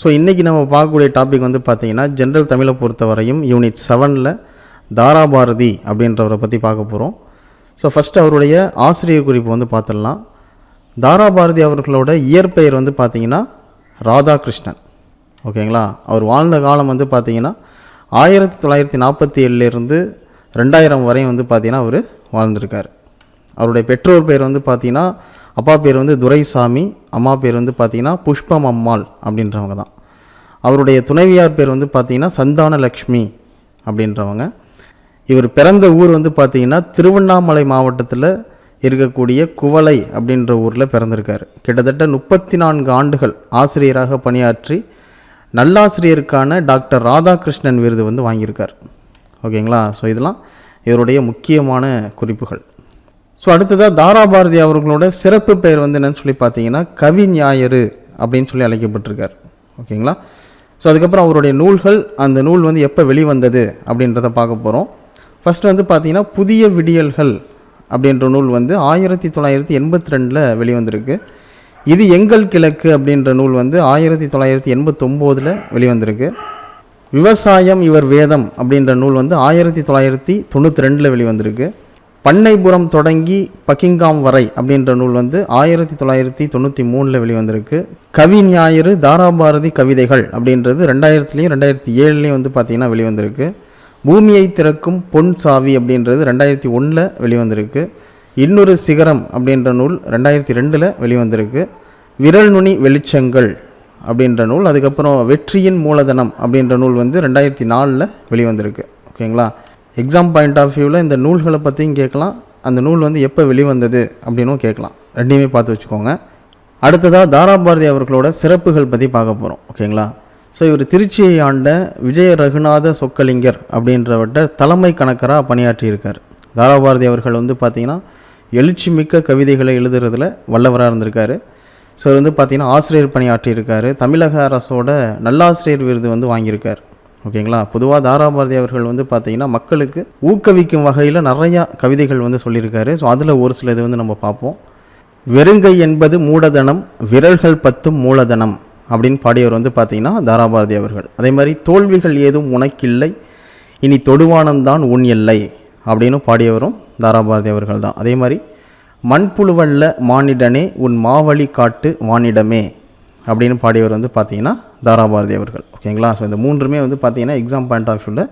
So இன்றைக்கி நம்ம பார்க்கக்கூடிய டாபிக் வந்து பார்த்தீங்கன்னா ஜென்ரல் தமிழை பொறுத்தவரையும் யூனிட் செவனில் தாராபாரதி அப்படின்றவரை பற்றி பார்க்க போகிறோம் ஸோ ஃபஸ்ட்டு அவருடைய ஆசிரியர் குறிப்பு வந்து பார்த்துடலாம். தாராபாரதி அவர்களோட இயற்பெயர் வந்து பார்த்தீங்கன்னா ராதாகிருஷ்ணன். ஓகேங்களா? அவர் வாழ்ந்த காலம் வந்து பார்த்திங்கன்னா ஆயிரத்தி தொள்ளாயிரத்தி நாற்பத்தி ஏழுலேருந்து ரெண்டாயிரம் வரையும் வந்து பார்த்திங்கன்னா அவர் வாழ்ந்திருக்கார். அவருடைய பெற்றோர் பெயர் வந்து பார்த்திங்கன்னா அப்பா பேர் வந்து துரைசாமி அம்மா பேர் வந்து பார்த்திங்கன்னா புஷ்பம் அம்மாள் அப்படின்றவங்க தான். அவருடைய துணைவியார் பேர் வந்து பார்த்தீங்கன்னா சந்தான லக்ஷ்மி அப்படின்றவங்க. இவர் பிறந்த ஊர் வந்து பார்த்திங்கன்னா திருவண்ணாமலை மாவட்டத்தில் இருக்கக்கூடிய குவளை அப்படின்ற ஊரில் பிறந்திருக்கார். கிட்டத்தட்ட முப்பத்தி நான்கு ஆண்டுகள் ஆசிரியராக பணியாற்றி நல்லாசிரியருக்கான டாக்டர் ராதாகிருஷ்ணன் விருது வந்து வாங்கியிருக்கார். ஓகேங்களா? ஸோ இதெல்லாம் இவருடைய முக்கியமான குறிப்புகள். ஸோ அடுத்ததாக தாராபாரதி அவர்களோட சிறப்பு பெயர் வந்து என்னன்னு சொல்லி பார்த்தீங்கன்னா கவி ஞாயிறு அப்படின்னு சொல்லி அழைக்கப்பட்டிருக்கார். ஓகேங்களா? ஸோ அதுக்கப்புறம் அவருடைய நூல்கள் அந்த நூல் வந்து எப்போ வெளிவந்தது அப்படின்றத பார்க்க போகிறோம் ஃபஸ்ட்டு வந்து பார்த்தீங்கன்னா புதிய விடியல்கள் அப்படின்ற நூல் வந்து ஆயிரத்தி தொள்ளாயிரத்தி எண்பத்தி ரெண்டில் வெளிவந்திருக்கு. இது எங்கள் கிழக்கு அப்படின்ற நூல் வந்து ஆயிரத்தி தொள்ளாயிரத்தி எண்பத்தொம்போதில் வெளிவந்திருக்கு. விவசாயம் இவர் வேதம் அப்படின்ற நூல் வந்து ஆயிரத்தி தொள்ளாயிரத்தி தொண்ணூற்றி ரெண்டில் வெளிவந்திருக்கு. பண்ணைபுரம் தொடங்கி பக்கிங்காம் வரை அப்படின்ற நூல் வந்து ஆயிரத்தி தொள்ளாயிரத்தி தொண்ணூற்றி மூணில் வெளிவந்திருக்கு. கவி ஞாயிறு தாராபாரதி கவிதைகள் அப்படின்றது ரெண்டாயிரத்துலேயும் ரெண்டாயிரத்தி ஏழுலேயும் வந்து பார்த்திங்கன்னா வெளிவந்திருக்கு. பூமியை திறக்கும் பொன் சாவி அப்படின்றது ரெண்டாயிரத்தி ஒன்றில் வெளிவந்திருக்கு. இன்னொரு சிகரம் அப்படின்ற நூல் ரெண்டாயிரத்தி ரெண்டில் வெளிவந்திருக்கு. விரல் நுனி வெளிச்சங்கள் அப்படின்ற நூல் அதுக்கப்புறம் வெற்றியின் மூலதனம் அப்படின்ற நூல் வந்து ரெண்டாயிரத்தி நாலில் வெளிவந்திருக்கு. ஓகேங்களா? எக்ஸாம் பாயிண்ட் ஆஃப் வியூவில் இந்த நூல்களை பற்றியும் கேட்கலாம். அந்த நூல் வந்து எப்போ வெளிவந்தது அப்படின்னும் கேட்கலாம். ரெண்டையுமே பார்த்து வச்சுக்கோங்க. அடுத்ததாக தாராபாரதி அவர்களோட சிறப்புகள் பற்றி பார்க்க போகிறோம் ஓகேங்களா? ஸோ இவர் திருச்சியை ஆண்ட விஜய ரகுநாத சொக்கலிங்கர் அப்படின்றவர்கிட்ட தலைமை கணக்கராக பணியாற்றியிருக்கார் தாராபாரதி அவர்கள் வந்து பார்த்திங்கன்னா எழுச்சி மிக்க கவிதைகளை எழுதுறதுல வல்லவராக இருந்திருக்காரு. ஸோ இவர் வந்து பார்த்திங்கன்னா ஆசிரியர் பணியாற்றியிருக்காரு தமிழக அரசோட நல்லாசிரியர் விருது வந்து வாங்கியிருக்கார். ஓகேங்களா? பொதுவாக தாராபாரதி அவர்கள் வந்து பார்த்தீங்கன்னா மக்களுக்கு ஊக்குவிக்கும் வகையில் நிறையா கவிதைகள் வந்து சொல்லியிருக்காரு. ஸோ அதில் ஒரு சில இது வந்து நம்ம பார்ப்போம். வெறுங்கை என்பது மூடதனம் விரல்கள் பத்தும் மூலதனம் அப்படின்னு பாடியவர் வந்து பார்த்தீங்கன்னா தாராபாரதி அவர்கள். அதே மாதிரி தோல்விகள் ஏதும் உனக்கில்லை இனி தொடுவானம்தான் உன் எல்லை அப்படின்னு பாடியவரும் தாராபாரதி அவர்கள் தான். அதே மாதிரி மண்புழுவல்ல மானிடனே உன் மாவழி காட்டு வானிடமே அப்படின்னு பாடியவர் வந்து பார்த்தீங்கன்னா தாராபாரதி அவர்கள். ஓகேங்களா? ஸோ இந்த மூன்றுமே வந்து பார்த்தீங்கன்னா எக்ஸாம் பாயிண்ட் ஆஃப் வியூவில்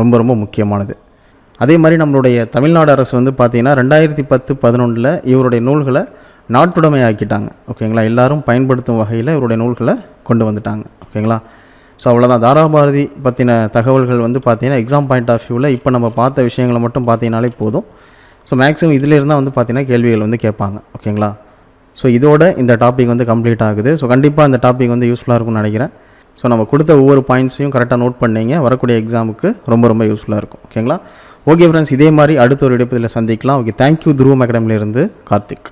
ரொம்ப ரொம்ப முக்கியமானது. அதே மாதிரி நம்மளுடைய தமிழ்நாடு அரசு வந்து பார்த்திங்கன்னா ரெண்டாயிரத்தி பத்து பதினொன்றில் இவருடைய நூல்களை நாட்டுடைமை ஆக்கிட்டாங்க ஓகேங்களா? எல்லாரும் பயன்படுத்தும் வகையில் இவருடைய நூல்களை கொண்டு வந்துட்டாங்க. ஓகேங்களா? ஸோ அவ்வளோதான் தாராபாரதி பற்றின தகவல்கள் வந்து பார்த்தீங்கன்னா எக்ஸாம் பாயிண்ட் ஆஃப் வியூவில் இப்போ நம்ம பார்த்த விஷயங்களை மட்டும் பார்த்தீங்கனாலே போதும். ஸோ மேக்ஸிமம் இதில் இருந்தால் வந்து பார்த்திங்கன்னா கேள்விகள் வந்து கேட்பாங்க. ஓகேங்களா? ஸோ இதோட இந்த டாபிக் வந்து கம்ப்ளீட் ஆகுது. ஸோ கண்டிப்பாக இந்த டாபிக் வந்து யூஸ்ஃபுல்லாக இருக்கும்னு நினைக்கிறேன். ஸோ நம்ம கொடுத்த ஒவ்வொரு பாயிண்ட்ஸையும் கரெக்டாக நோட் பண்ணிங்க. வரக்கூடிய எக்ஸாமுக்கு ரொம்ப ரொம்ப யூஸ்ஃபுல்லாக இருக்கும். ஓகேங்களா ஓகே ஃப்ரெண்ட்ஸ் இதே மாதிரி அடுத்த ஒரு இடப்பதில் சந்திக்கலாம். ஓகே தேங்க்யூ துருவம் அகாடமிலேருந்து கார்த்திக்.